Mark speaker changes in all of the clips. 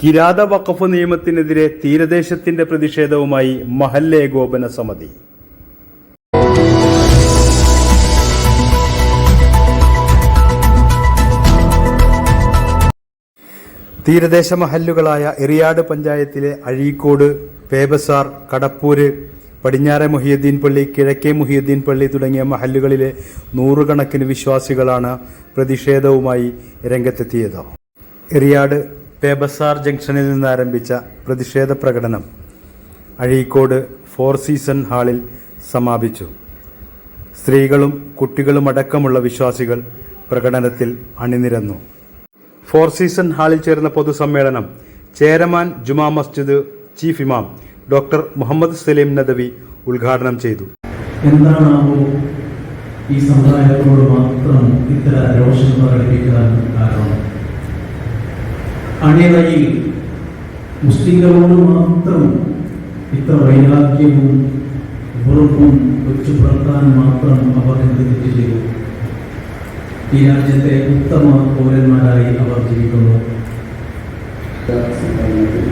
Speaker 1: കിരാത വഖഫ് നിയമത്തിനെതിരെ തീരദേശത്തിന്റെ പ്രതിഷേധവുമായി മഹല്ലേകോപന സമിതി. തീരദേശ മഹല്ലുകളായ എറിയാട് പഞ്ചായത്തിലെ അഴീക്കോട് പേബസാർ കടപ്പൂര് പടിഞ്ഞാറെ മുഹിയുദ്ദീൻ പള്ളി കിഴക്കേ മുഹിയുദ്ദീൻ പള്ളി തുടങ്ങിയ മഹല്ലുകളിലെ നൂറുകണക്കിന് വിശ്വാസികളാണ് പ്രതിഷേധവുമായി രംഗത്തെത്തിയത്. എറിയാട് പേബസാർ ജംഗ്ഷനിൽ നിന്ന് ആരംഭിച്ച പ്രതിഷേധ പ്രകടനം അഴീക്കോട് ഫോർ സീസൺ ഹാളിൽ സമാപിച്ചു. സ്ത്രീകളും കുട്ടികളും അടക്കമുള്ള വിശ്വാസികൾ പ്രകടനത്തിൽ അണിനിരന്നു. ഫോർ സീസൺ ഹാളിൽ ചേർന്ന പൊതുസമ്മേളനം ചേരമാൻ ജുമാ മസ്ജിദ് ചീഫ് ഇമാം ഡോക്ടർ മുഹമ്മദ് സലീം നദവി ഉദ്ഘാടനം ചെയ്തു.
Speaker 2: എന്താണാവോ ഈ സമുദായത്തോട് മാത്രം ഇത്തരം രോഷം പ്രകടിപ്പിക്കാൻ കാരണം? അണിയറയിൽ മുസ്ലിങ്ങളോട് മാത്രം ഇത്ര വൈരാഗ്യവും വെറുപ്പും വെച്ചു പുലർത്താൻ മാത്രം അവർ എന്ത് ചെയ്തു? ഈ രാജ്യത്തെ ഉത്തമ പൗരന്മാരായി അവർ ജീവിക്കുന്നു.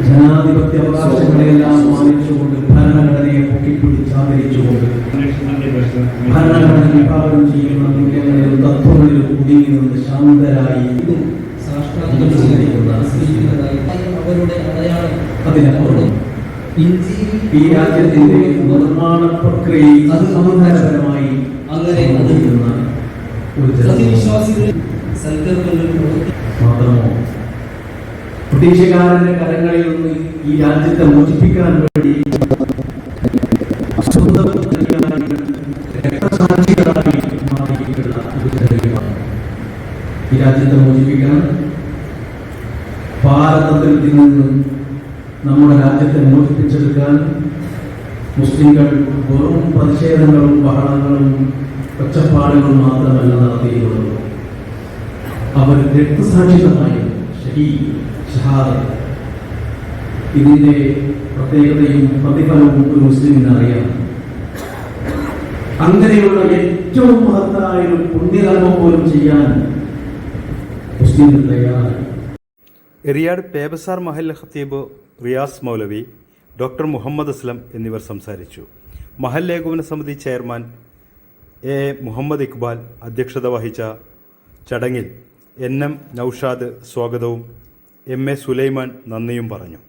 Speaker 2: ജനാധിപത്യ അവകാശങ്ങളെല്ലാം മാനിച്ചുകൊണ്ട് ഭരണഘടനയെ പൊക്കിപ്പിടിച്ചാദരിച്ചുകൊണ്ട് ഭരണഘടന വിഭാവനം ചെയ്യുന്ന മൂല്യങ്ങളിലും തത്വങ്ങളിലും ഒതുങ്ങി നിന്ന് ശാന്തരായി.
Speaker 3: അവരുടെ അടയാളം
Speaker 2: ഈ രാജ്യത്തിന്റെ നിർമ്മാണ പ്രക്രിയയിൽ അത് സമാധാനപരമായി
Speaker 3: അങ്ങനെ
Speaker 2: മാത്രമോ ബ്രിട്ടീഷുകാരന്റെ കരങ്ങളിൽ നിന്ന് ഈ രാജ്യത്തെ മോചിപ്പിക്കാൻ വേണ്ടി രക്തസാക്ഷികളായി ഈ രാജ്യത്തെ മോചിപ്പിക്കാൻ ഭാരതത്തിൽ നിന്ന് നമ്മുടെ രാജ്യത്തെ മോചിപ്പിച്ചെടുക്കാൻ മുസ്ലിങ്ങൾ വെറും പ്രതിഷേധങ്ങളും ബഹളങ്ങളും ഒച്ചപ്പാടുകളും മാത്രമല്ല നടത്തിയിട്ടുള്ളത് അവർ രക്തസാക്ഷിതമായി ഷഹീദ് ഷഹാദത്ത് ഇതിന്റെ പ്രത്യേകതയും പ്രതിഫലവും ഒരു മുസ്ലിമിന് അറിയാം. അങ്ങനെയുള്ള ഏറ്റവും മഹത്തായ ഒരു പുണ്യകർമ്മം പോലും ചെയ്യാൻ മുസ്ലിം തയ്യാറായി
Speaker 1: എറിയാട് പേബസാർ മഹൽ ഖത്തീബ് റിയാസ് മൗലവി ഡോക്ടർ മുഹമ്മദ് അസ്ലം എന്നിവർ സംസാരിച്ചു. മഹൽ ഏകോപന സമിതി ചെയർമാൻ എ മുഹമ്മദ് ഇക്ബാൽ അധ്യക്ഷത വഹിച്ച ചടങ്ങിൽ എൻ എം നൌഷാദ് സ്വാഗതവും എം എ സുലൈമാൻ നന്ദിയും പറഞ്ഞു.